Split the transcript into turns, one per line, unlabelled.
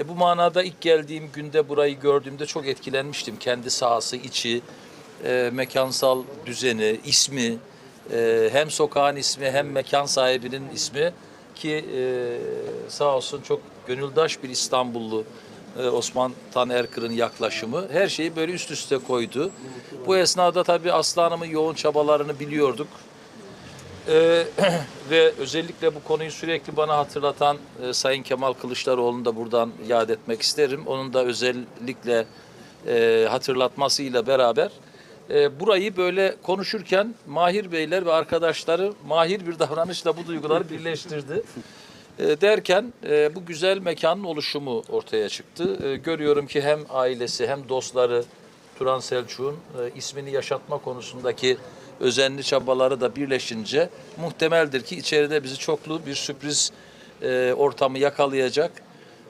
E, bu manada ilk geldiğim günde burayı gördüğümde çok etkilenmiştim. Kendi sahası, içi, e, mekansal düzeni, ismi, e, hem sokağın ismi hem mekan sahibinin ismi ki e, sağ olsun çok gönüldaş bir İstanbullu e, Osman Tan Erkır'ın yaklaşımı her şeyi böyle üst üste koydu. Bu esnada tabii Aslı Hanım'ın yoğun çabalarını biliyorduk. Ee, ve özellikle bu konuyu sürekli bana hatırlatan e, Sayın Kemal Kılıçdaroğlu'nu da buradan yad etmek isterim. Onun da özellikle e, hatırlatmasıyla beraber e, burayı böyle konuşurken Mahir Beyler ve arkadaşları mahir bir davranışla bu duyguları birleştirdi. E, derken e, bu güzel mekanın oluşumu ortaya çıktı. E, görüyorum ki hem ailesi hem dostları Turan Selçuk'un e, ismini yaşatma konusundaki özenli çabaları da birleşince muhtemeldir ki içeride bizi çoklu bir sürpriz e, ortamı yakalayacak.